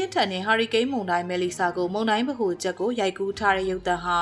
င်းထန်တဲ့ဟာရီကိန်းမုန်တိုင်းမယ်လီဆာကိုမုန်တိုင်းဗဟိုချက်ကိုရိုက်ကူးထားတဲ့ရုပ်သံဟာ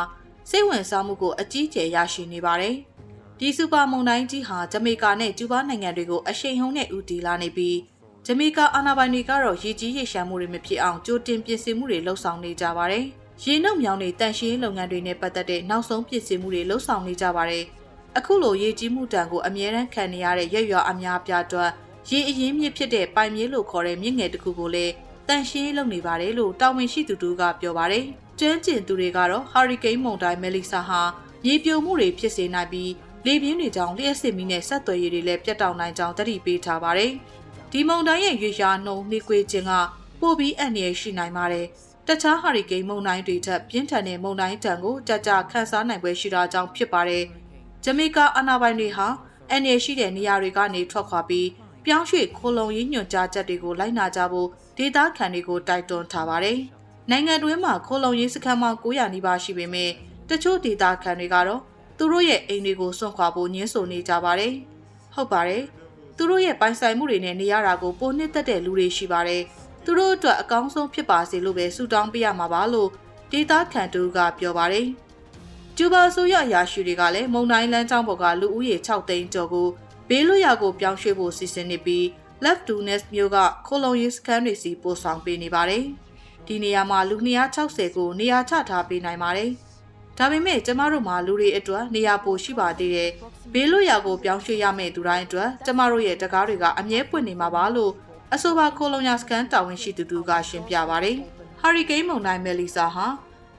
စိတ်ဝင်စားမှုကိုအကြီးအကျယ်ရရှိနေပါတယ်။ဒီစူပါမုန်တိုင်းကြီးဟာဂျမေကာနဲ့ကျူးဘားနိုင်ငံတွေကိုအရှိန်ဟုန်နဲ့ဦးတည်လာနေပြီးဂျမေကာအာဏာပိုင်တွေကတော့ရေကြီးရေရှမ်းမှုတွေမဖြစ်အောင်ကြိုတင်ပြင်ဆင်မှုတွေလှုပ်ဆောင်နေကြပါတယ်။ရေနှုတ်မြောင်းတွေတန့်ရှင်းရေးလုပ်ငန်းတွေနဲ့ပတ်သက်တဲ့နောက်ဆုံးပြင်ဆင်မှုတွေလှုပ်ဆောင်နေကြပါတယ်။အခုလိုရေကြီးမှုတံကိုအမြဲတမ်းခံနေရတဲ့ရွက်ရွာအများပြားအတွက်ရေအရင်မြစ်ဖြစ်တဲ့ပိုင်မြေလို့ခေါ်တဲ့မြစ်ငယ်တစ်ခုကိုလည်း တန့်ရှင်းရေးလုပ်နေပါတယ်လို့တာဝန်ရှိသူတို့ကပြောပါတယ်။ကျွမ်းကျင်သူတွေကတော့ဟာရီကိန်းမုန်တိုင်းမယ်လီဆာဟာမြေပြိုမှုတွေဖြစ်စေနိုင်ပြီးလေပြင်းတွေကြောင့်လျှက်စစ်မီနဲ့ဆက်သွယ်ရေးတွေလည်းပြတ်တောက်နိုင်ကြောင်းသတိပေးထားပါတယ်။ဒီမုန်တိုင်းရဲ့ရွေရာနှုံနှိကွေးခြင်းကပိုပြီးအန္တရာယ်ရှိနိုင်ပါတယ်။တခြားဟာရီကိန်းမုန်တိုင်းတွေထက်ပြင်းထန်တဲ့မုန်တိုင်းတံကိုကြကြခန်းစားနိုင်ပွဲရှိတာကြောင့်ဖြစ်ပါတယ်။ဂျမေကာအာနာပိုင်တွေဟာအန္တရာယ်ရှိတဲ့နေရာတွေကနေထွက်ခွာပြီး ပြောင်းရွှေ့ခိုလုံရင်းညွှန်ကြားချက်တွေကိုလိုက်နာကြဖို့ဒေသခံတွေကိုတိုက်တွန်းထားပါတယ်။နိုင်ငံတွင်းမှာခိုလုံရေးစခန်းပေါင်း900နီးပါးရှိပေမဲ့တချို့ဒေသခံတွေကတော့သူတို့ရဲ့အိမ်တွေကိုစွန့်ခွာဖို့ညှင်းဆိုနေကြပါတယ်။ဟုတ်ပါတယ်။သူတို့ရဲ့ပိုင်ဆိုင်မှုတွေနဲ့နေရတာကိုပိုနှစ်သက်တဲ့လူတွေရှိပါတယ်။သူတို့အတွက်အကောင်းဆုံးဖြစ်ပါစေလို့ပဲဆုတောင်းပေးရမှာပါလို့ဒေသခံတူကပြောပါတယ်။ကျူဘာဆိုရအရာရှိတွေကလည်းမုံတိုင်းလမ်းကြောင်းပေါ်ကလူဦးရေ6သိန်းကျော်ကို ဘေးလွတ်ရာကိုပြောင်းရွှေ့ဖို့စီစဉ်နေပြီး Left to Nest မျိုးကခိုလုံရေးစခန်းတွေစီပို့ဆောင်ပေးနေပါတယ်။ဒီနေရာမှာလူ260ကိုနေရာချထားပေးနိုင်ပါတယ်။ဒါပေမဲ့ကျမတို့မှာလူတွေအတွက်နေရာပိုရှိပါသေးတယ်။ဘေးလွတ်ရာကိုပြောင်းရွှေ့ရမယ့်သူတိုင်းအတွက်ကျမတို့ရဲ့တကားတွေကအမြဲပွင့်နေမှာပါလို့အဆိုပါခိုလုံရစခန်းတာဝန်ရှိသူတူကရှင်းပြပါတယ်။ Hurricane မုန်တိုင်းမယ်လီဆာဟာ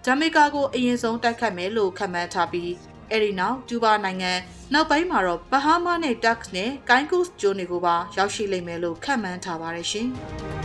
ဂျမေကာကိုအရင်ဆုံးတိုက်ခတ်မယ်လို့ခန့်မှန်းထားပြီး အဲဒီနောက်ကျူဘာနိုင်ငံနောက်ပိုင်းမှာတော့ဘဟားမားနဲ့တက်စ်နဲ့ကိုင်းကူးစ်ဂျိုးတွေကိုပါရောက်ရှိလိမ့်မယ်လို့ခန့်မှန်းထားပါတယ်ရှင်။